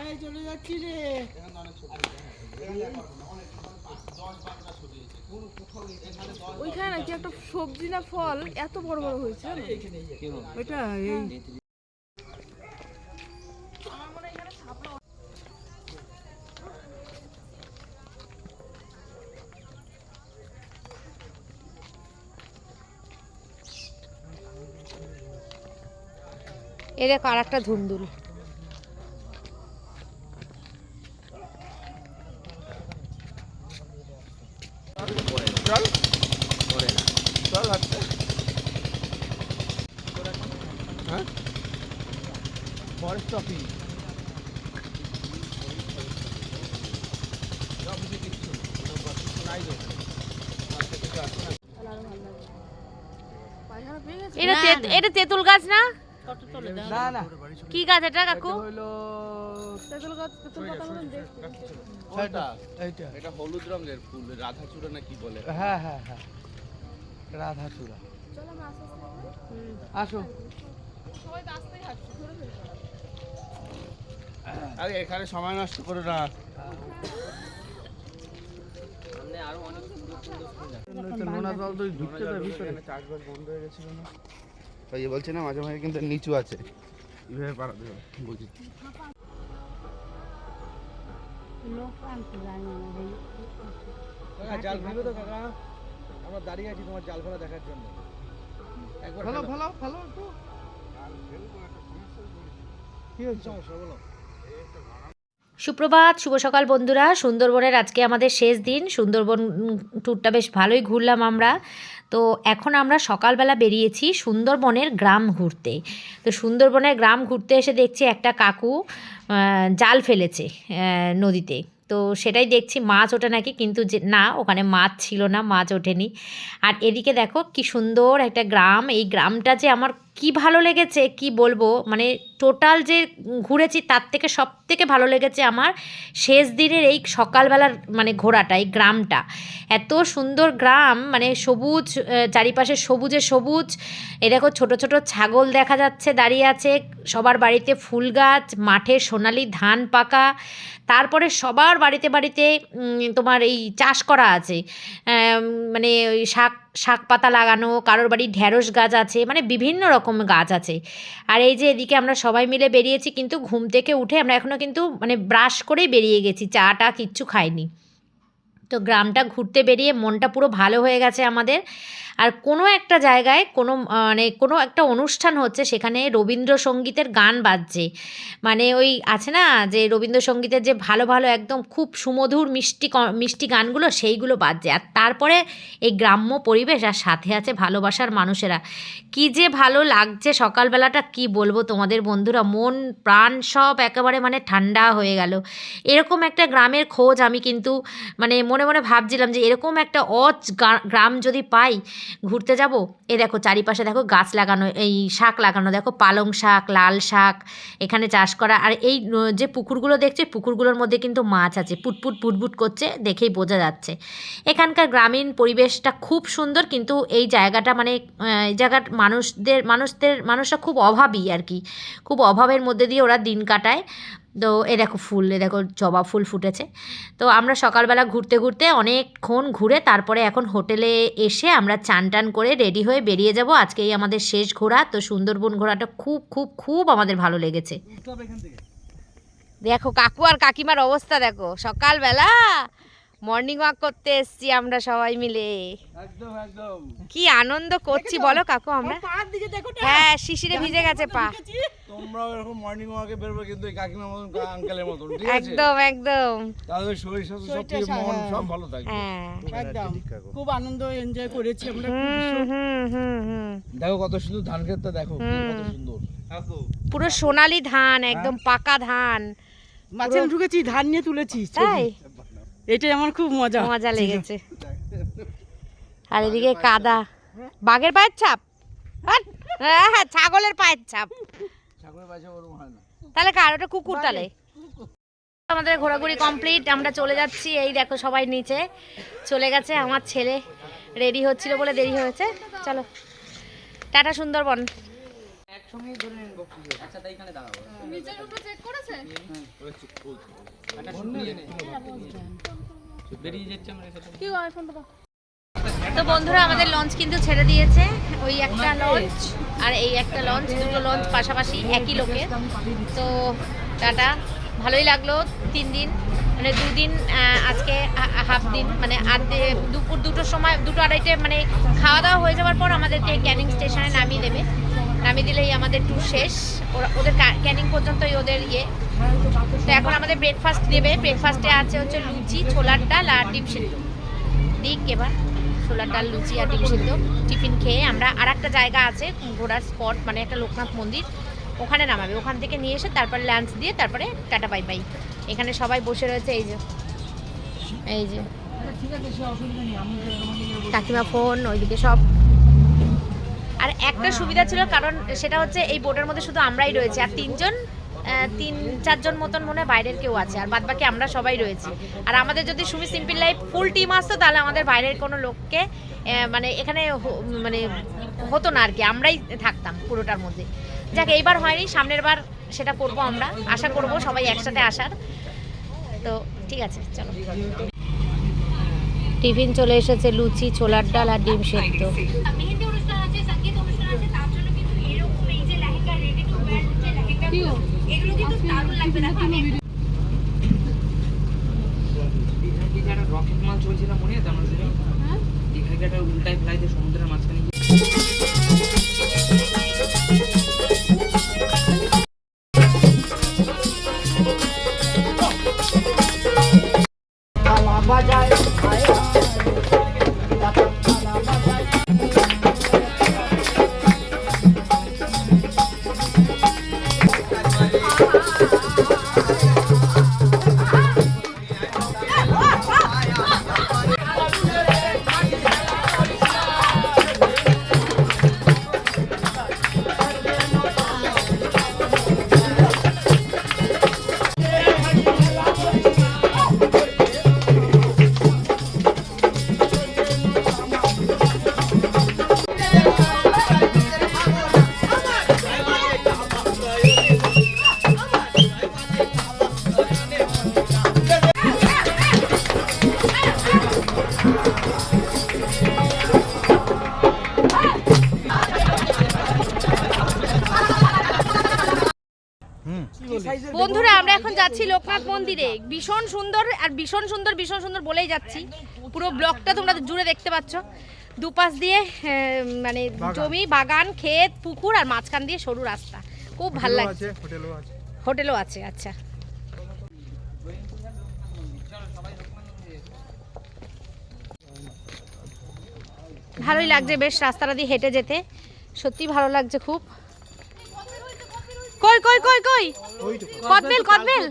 এই চলে যাচ্ছি রে ওইখানে কি একটা সবজি না ফল এত বড় বড় হয়েছে? ওইটা এই এ দেখো আর একটা ফরেস্ট অফিস তেত- এটা তেঁতুল গাছ না? না না। কি গাছ এটা কাকু? হলো তেঁতুল গাছ তেঁতুল পাতা মতন দেখতে ছয়টা। এইটা এটা হলুদ রঙের ফুল রাধাচূড়া না কি বলে? হ্যাঁ হ্যাঁ হ্যাঁ। রাধাচূড়া। চলো আমরা আস্তে আস্তে আসো। সবাই ধরে আরে এখানে সময় নষ্ট করো না। নোনা জল তো ঢুকতে ভিতরে। চাষবাস বন্ধ হয়ে গেছিল না? তাই এ বলছে না মাঝে মাঝে কিন্তু নিচু আছে। এইভাবে হবে বুঝি। জাল ফেলবে তো কাকা। আমরা দাঁড়িয়ে আছি তোমার জাল ফেলা দেখার জন্য। একবার ফেলো ফেলো। ফেলো একটু। কি হচ্ছে সমস্যা বলো? সুপ্রভাত শুভ সকাল বন্ধুরা। সুন্দরবনের আজকে আমাদের শেষ দিন। সুন্দরবন ট্যুরটা বেশ ভালোই ঘুরলাম আমরা। তো এখন আমরা সকালবেলা বেরিয়েছি সুন্দরবনের গ্রাম ঘুরতে। তো সুন্দরবনের গ্রাম ঘুরতে এসে দেখছি একটা কাকু জাল ফেলেছে নদীতে। তো সেটাই দেখছি মাছ ওঠে নাকি, কিন্তু যে, না, ওখানে মাছ ছিল না, মাছ ওঠেনি। আর এদিকে দেখো কি সুন্দর একটা গ্রাম, এই গ্রামটা যে আমার কি ভালো লেগেছে, কি বলব? মানে টোটাল যে ঘুরেছি তার থেকে সব থেকে ভালো লেগেছে আমার শেষ দিনের এই সকালবেলার মানে ঘোরাটা, এই গ্রামটা। এত সুন্দর গ্রাম মানে সবুজ চারিপাশে সবুজে সবুজ। এ দেখো ছোট ছোট ছাগল দেখা যাচ্ছে দাঁড়িয়ে আছে, সবার বাড়িতে ফুল গাছ, মাঠে সোনালি ধান পাকা। তারপরে সবার বাড়িতে বাড়িতে তোমার এই চাষ করা আছে। মানে ওই শাক শাক পাতা লাগানো, কারোর বাড়ি ঢ্যাঁড়স গাছ আছে মানে বিভিন্ন রকম গাছ আছে। আর এই যে এদিকে আমরা সবাই মিলে বেরিয়েছি, কিন্তু ঘুম থেকে উঠে আমরা এখনও কিন্তু মানে ব্রাশ করেই বেরিয়ে গেছি, চা টা কিচ্ছু খাইনি। তো গ্রামটা ঘুরতে বেরিয়ে মনটা পুরো ভালো হয়ে গেছে আমাদের। আর কোনো একটা জায়গায় কোনো মানে কোনো একটা অনুষ্ঠান হচ্ছে, সেখানে রবীন্দ্রসঙ্গীতের গান বাজছে। মানে ওই আছে না, যে রবীন্দ্রসঙ্গীতের যে ভালো ভালো একদম খুব সুমধুর মিষ্টি মিষ্টি গানগুলো সেইগুলো বাজছে। আর তারপরে এই গ্রাম্য পরিবেশ, আর সাথে আছে ভালোবাসার মানুষেরা। কি যে ভালো লাগছে সকালবেলাটা, কি বলব তোমাদের বন্ধুরা, মন, প্রাণ সব একেবারে মানে ঠান্ডা হয়ে গেল। এরকম একটা গ্রামের খোঁজ আমি কিন্তু মানে মনে মনে ভাবছিলাম যে এরকম একটা অজ গ্রাম যদি পাই ঘুরতে যাব? এ দেখো, চারিপাশে দেখো গাছ লাগানো, এই শাক লাগানো, দেখো পালং শাক, লাল শাক, এখানে চাষ করা। আর এই যে পুকুরগুলো দেখছে, পুকুরগুলোর মধ্যে কিন্তু মাছ আছে। পুটপুট পুটপুট করছে, দেখেই বোঝা যাচ্ছে। এখানকার গ্রামীণ পরিবেশটা খুব সুন্দর, কিন্তু এই জায়গাটা মানে এই জায়গার মানুষদের মানুষদের, মানুষরা খুব অভাবী আর কি। খুব অভাবের মধ্যে দিয়ে ওরা দিন কাটায়। তো এ দেখো ফুল এ দেখো জবা ফুল ফুটেছে। তো আমরা সকালবেলা ঘুরতে ঘুরতে অনেকক্ষণ ঘুরে তারপরে এখন হোটেলে এসে আমরা চান টান করে রেডি হয়ে বেরিয়ে যাব। আজকেই আমাদের শেষ ঘোরা। তো সুন্দরবন ঘোরাটা খুব খুব খুব আমাদের ভালো লেগেছে। দেখো কাকু আর কাকিমার অবস্থা দেখো। সকালবেলা মর্নিং ওয়াক করতে এসছি আমরা সবাই মিলে। একদম একদম। কি আনন্দ করছি বলো কাকু আমরা। হ্যাঁ শিশিরে ভিজে গেছে পা। তোমরাও এরকম মর্নিং ওয়াকে বেরোবে কিন্তু এই কাকিমার মতন আঙ্কেলের মতন ঠিক আছে? একদম একদম। তাহলে শরীর স্বাস্থ্য সব ঠিক মন সব ভালো থাকবে। হ্যাঁ। একদম। খুব আনন্দ এনজয় করেছি আমরা হুম হুম হুম হুম দেখো কত সুন্দর ধান ক্ষেতটা দেখো কত সুন্দর। পুরো সোনালি ধান একদম পাকা ধান। মাঝে ঢুকেছি ধান নিয়ে তুলেছি। তাই? এটাই আমার খুব মজা। মজা লেগেছে। আর এদিকে কাদা। বাঘের পায়ের ছাপ হ্যাঁ হ্যাঁ ছাগলের পায়ের ছাপ তাহলে কার? ওটা কুকুর তাহলে। আমাদের ঘোরাঘুরি কমপ্লিট আমরা চলে যাচ্ছি এই দেখো সবাই নিচে। চলে গেছে আমার ছেলে রেডি হচ্ছিল বলে দেরি হয়েছে। চলো। টাটা সুন্দরবন করেছে কি গো আইফোনটা দাও তো বন্ধুরা আমাদের লঞ্চ কিন্তু ছেড়ে দিয়েছে। ওই একটা লঞ্চ আর এই একটা লঞ্চ দুটো লঞ্চ পাশাপাশি একই লোকে তো টাটা ভালোই লাগল তিন দিন। মানে দুদিন আজকে হাফ দিন। মানে আর দুপুর দুটোর সময় দুটো আড়াইটে মানে খাওয়া দাওয়া হয়ে যাওয়ার পর আমাদেরকে ক্যানিং স্টেশনে নামিয়ে দেবে। নামিয়ে দিলেই আমাদের ট্যুর শেষ। ওরা ওদের ক্যানিং পর্যন্তই ওদের ইয়ে। তো এখন আমাদের ব্রেকফাস্ট দেবে। ব্রেকফাস্টে আছে হচ্ছে লুচি ছোলার ডাল আর ডিম সিদ্ধ। দিক এবার। ছোলার ডাল, লুচি আর ডিম সিদ্ধ টিফিন খেয়ে আমরা আর একটা জায়গা আছে, ঘোরার স্পট মানে একটা লোকনাথ মন্দির। ওখানে নামাবে। ওখান থেকে নিয়ে এসে তারপরে লাঞ্চ দিয়ে তারপরে টাটা বাই বাই এখানে সবাই বসে রয়েছে, এই যে। এই যে। কাকিমা ফোন ওইদিকে সব। আর একটা সুবিধা ছিল, কারণ সেটা হচ্ছে এই বোটের মধ্যে শুধু আমরাই রয়েছি, আর তিনজন তিন, চারজন মতন মনে হয় বাইরের কেউ আছে, আর বাদ বাকি আমরা সবাই রয়েছি। আর আমাদের যদি Sumi simple life full team আসতো, তাহলে আমাদের বাইরের কোনো লোককে মানে এখানে মানে হতো না আর কি, আমরাই থাকতাম পুরোটার মধ্যে। যাক, এইবার হয়নি, সামনের বার সেটা করব আমরা, আশা করব সবাই একসাথে আসার। তো ঠিক আছে, চলো। টিফিন চলে এসেছে, লুচি, ছোলার ডাল আর ডিম সেদ্ধ। এগুলো কিন্তু দারুণ লাগবে দেখো আমি রকেট মাল চলছিল মনে আছে আমার শুনে গেটা কি একটা উল্টায় ফ্লাইতে সমুদ্রের মাঝখানে বন্ধুরা আমরা এখন যাচ্ছি লোকনাথ মন্দিরে। ভীষণ সুন্দর আর ভীষণ সুন্দর ভীষণ সুন্দর বলেই যাচ্ছি। পুরো ব্লকটা তোমরা জুড়ে দেখতে পাচ্ছ। দুপাশ দিয়ে মানে জমি বাগান ক্ষেত পুকুর আর মাঝখান দিয়ে সরু রাস্তা। খুব ভালো লাগছে। হোটেলও আছে আচ্ছা। ভালোই লাগছে বেশ রাস্তাটা দিয়ে হেঁটে যেতে। সত্যি ভালো লাগছে খুব। কই কই কই কই? কদবেল কদবেল।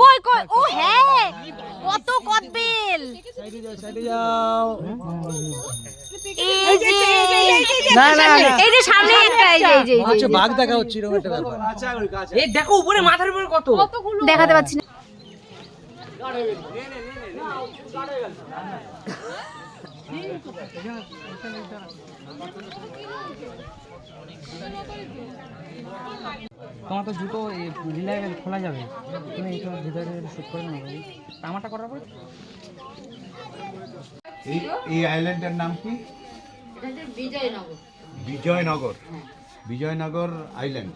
কই কই? ও হ্যাঁ কত কদবেল। এই যে এই যে সামনে একটা এই যে এই যে, এই যে। বাঘ দেখা হচ্ছে এরকম একটা ব্যাপার। এই দেখো উপরে মাথার উপরে কত। দেখাতে পাচ্ছি না। তোমার তো জুতো রিলায় খোলা যাবে। তুমি এইটা ভিতরে শুট করে নেব আমারটা করার পরে? এই এই আইল্যান্ডের নাম কি? বিজয়নগর। বিজয়নগর। আইল্যান্ড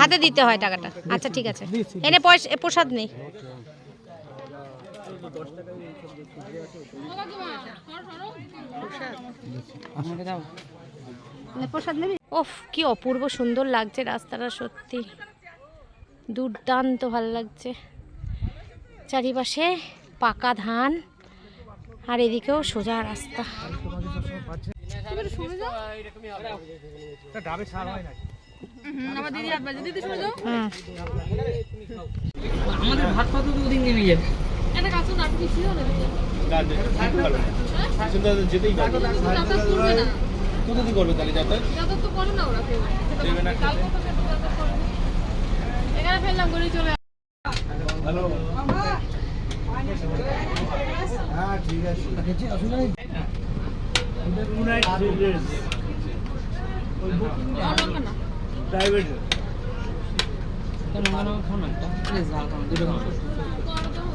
হাতে দিতে হয় টাকাটা। আচ্ছা ঠিক আছে। এনে পয়সা এ প্রসাদ নেই। ওফ, কি অপূর্ব সুন্দর লাগছে রাস্তাটা সত্যি। দুর্দান্ত ভালো লাগছে। চারিপাশে পাকা ধান, আর এদিকেও সোজা রাস্তা। আমাদের ভাত কত দুদিন নেমে যাবে? একটা হবে যেতেই পারবে না। কোথা দিয়ে করবে তাহলে যাতায়াত যাতায়াত তো করে না ওরা কেউ থেকে যাতায়াত করবে এখানে ফেললাম গড়ি চলে হ্যালো। দেখেছি অসুবিধা নেই। কেন কেন খাও না একটা প্লিজ লাল খাও দুটো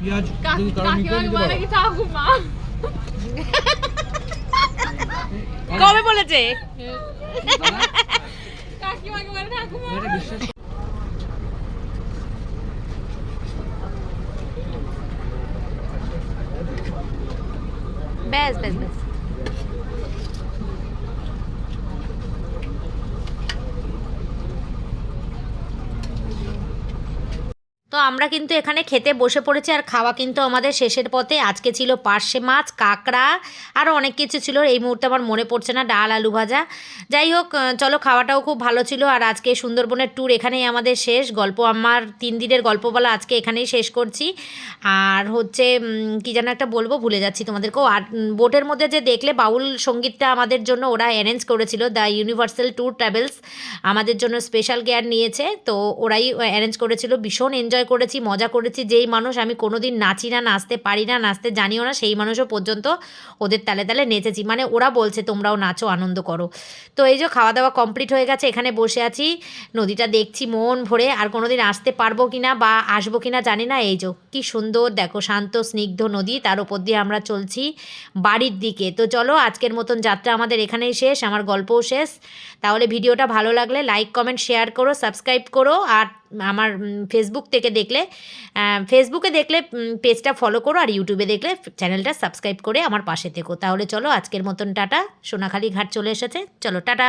মুসুরি কবে বলেছে? ব্যাস ব্যাস। আমরা কিন্তু এখানে খেতে বসে পড়েছি আর খাওয়া কিন্তু আমাদের শেষের পথে। আজকে ছিল পার্শে মাছ, কাঁকড়া আরও অনেক কিছু ছিল। এই মুহূর্তে আমার মনে পড়ছে না, ডাল, আলু ভাজা। যাই হোক চলো খাওয়াটাও খুব ভালো ছিল আর আজকে সুন্দরবনের ট্যুর এখানেই আমাদের শেষ। গল্প আমার তিন দিনের গল্প বলা আজকে এখানেই শেষ করছি। আর হচ্ছে কি যেন একটা বলব, ভুলে যাচ্ছি তোমাদেরকেও। আর বোটের মধ্যে যে দেখলে বাউল সঙ্গীতটা আমাদের জন্য ওরা অ্যারেঞ্জ করেছিল। দ্য ইউনিভার্সাল ট্যুর ট্রাভেলস আমাদের জন্য স্পেশাল কেয়ার নিয়েছে। তো ওরাই অ্যারেঞ্জ করেছিল। ভীষণ এনজয় করেছি, মজা করেছি, যেই মানুষ আমি কোনোদিন নাচি না, নাচতে পারি না, নাচতে জানিও না, সেই মানুষও পর্যন্ত ওদের তালে তালে নেচেছি। মানে ওরা বলছে, তোমরাও নাচো, আনন্দ করো। তো এই যে খাওয়া দাওয়া কমপ্লিট হয়ে গেছে, এখানে বসে আছি, নদীটা দেখছি, মন ভরে, আর কোনোদিন আসতে পারব কি না বা আসব কি না জানি না। এই যে, কি সুন্দর, দেখো, শান্ত, স্নিগ্ধ নদী, তার উপর দিয়ে আমরা চলছি বাড়ির দিকে। তো চলো, আজকের মতন যাত্রা আমাদের এখানেই শেষ, আমার গল্পও শেষ। তাহলে ভিডিওটা ভালো লাগলে লাইক কমেন্ট শেয়ার করো সাবস্ক্রাইব করো আর আমার ফেসবুক থেকে দেখলে ফেসবুকে দেখলে পেজটা ফলো করো আর ইউটিউবে দেখলে চ্যানেলটা সাবস্ক্রাইব করে আমার পাশে থেকো। তাহলে চলো আজকের মতন টাটা। সোনাখালি ঘাট চলে এসেছে। চলো, টাটা।